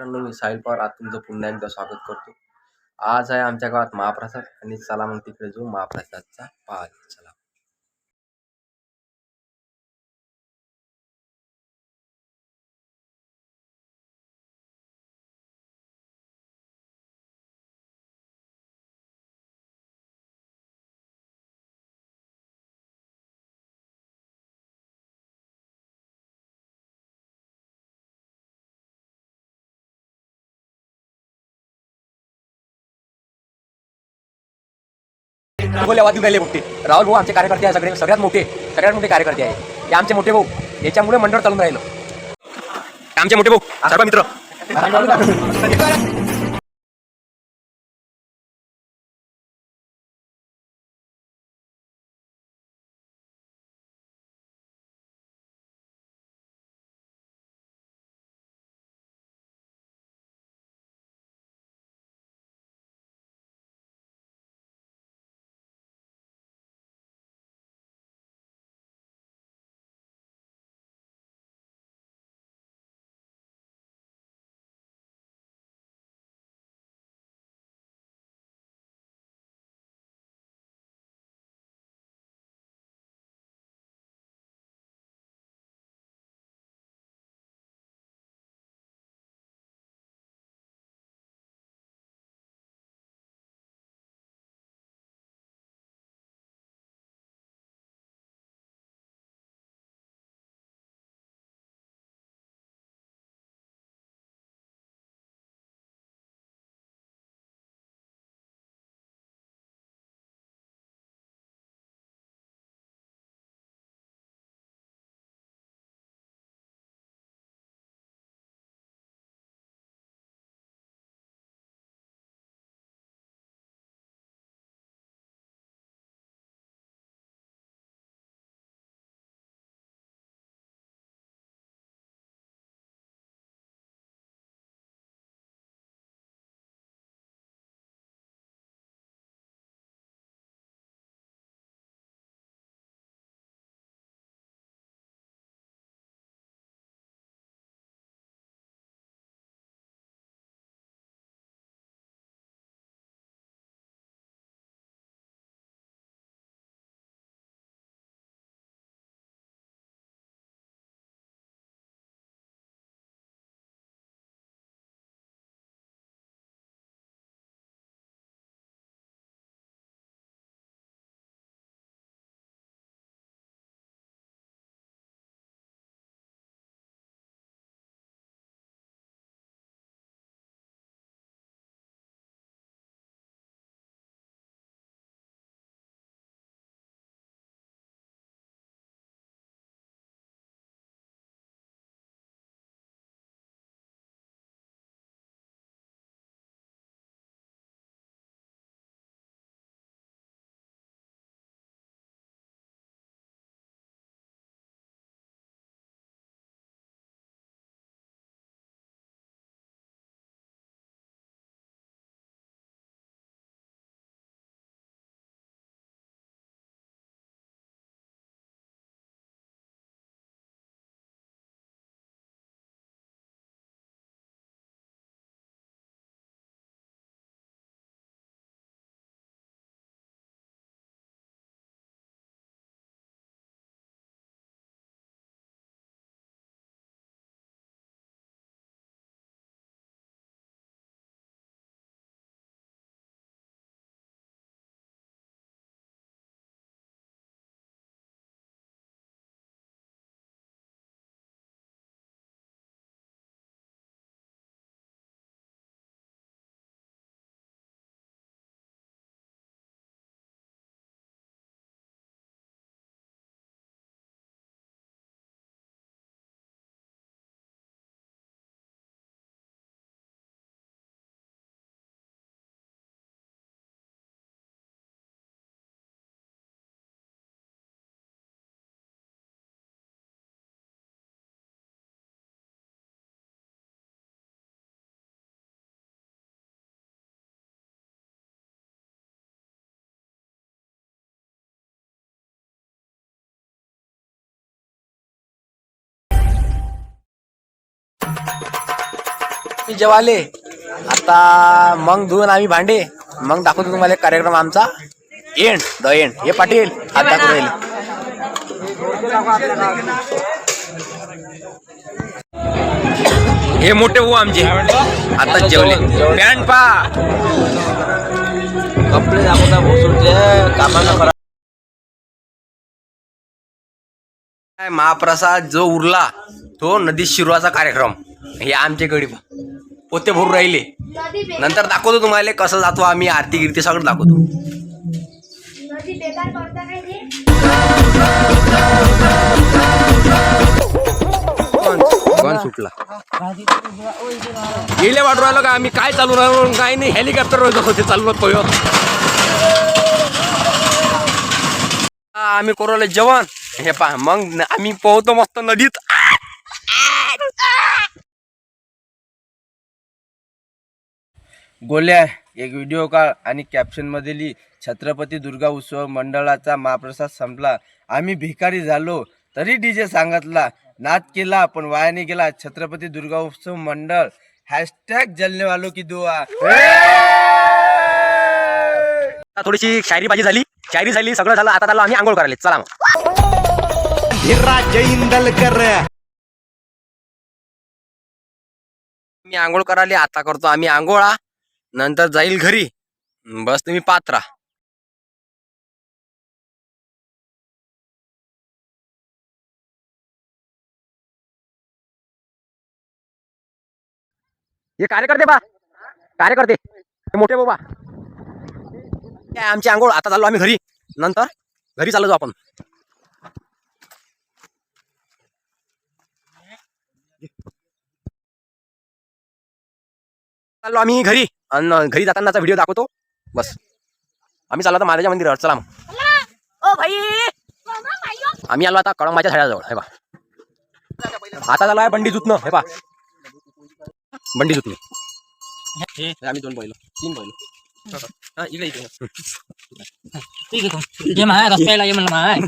मित्रांनो मी साहिल पवार. आज तुमचं पुन्हा एकदा स्वागत करतो. आज आहे आमच्या गावात महाप्रसाद. आणि चला मग तिकडे जाऊ महाप्रसादचा पाहायला चला. राहिले मोठे. राहुल भाऊ आमचे कार्यकर्ते आहे सगळे सगळ्यात मोठे सगळ्यात मोठे कार्यकर्ते आहे. हे आमचे मोठे भाऊ. याच्यामुळे मंडळ चालून राहिलं. आमचे मोठे भाऊ. सर्व मित्र. जेवाले. आता मग धुवून आम्ही भांडे. मग दाखवतो तुम्हाला कार्यक्रम आमचा. एंड द एंड हे पाटील. हात दाखवून हे मोठे हो आमचे. आता जेवले. पॅन्ट पा कपडे दाखवता भोसूरचे कामाला करा. महाप्रसाद जो उरला तो नदी शिरवाचा कार्यक्रम. हे आमचे पोते भरून राहिले. नंतर दाखवतो तुम्हाला कसं जातो आम्ही आरती गिरती सगळं दाखवतो. गण सुटला. गेले वाटू राहिलो का आम्ही काय चालू राहिलो काय नाही हेलिकॉप्टर होते चालू पयो आम्ही करू जेवण हे पहा मग आम्ही पोहतो मस्त नदीत. गोल्या एक व्हिडिओ काढ आणि कॅप्शनमध्ये लिही. छत्रपती दुर्गा उत्सव मंडळाचा महाप्रसाद संपला. आम्ही भिकारी झालो. तरी डीजे सांगितला नाच केला पण वायाने गेला. छत्रपती दुर्गा उत्सव मंडळ. हॅशटॅग जलने वालो की दुआ. आता थोडीशी शायरी बाजी झाली. शायरी झाली सगळं झालं. आता झालं आम्ही आंघोळ करायला चला मग. मी आंघोळ करायला आता करतो. आम्ही आंघोळा. नंतर जाईल घरी. बस तुम्ही पात्रा हे कार्यकर्ते बा. कार्यकर्ते. हे मोठे बाबा. काय आमची आंघोळ. आता चाललो आम्ही घरी. नंतर घरी चाललो जाऊ आपण. चाललो आम्ही घरी. आणि घरी जातानाचा व्हिडिओ दाखवतो. बस. आम्ही चाललो आता महादेवच्या मंदिरावर. चला मग. ओ भाई! आम्ही आलो आता कळंबाच्या झाडाजवळ. हे बा. आता झालो आहे बंडी जुतणं. हे पा बंडी जुतणे. हे. आम्ही दोन बैल. तीन बैल. हा, इकडे इकडे. ठीक आहे ये महाय रस्त्याला ये म्हणलं महाय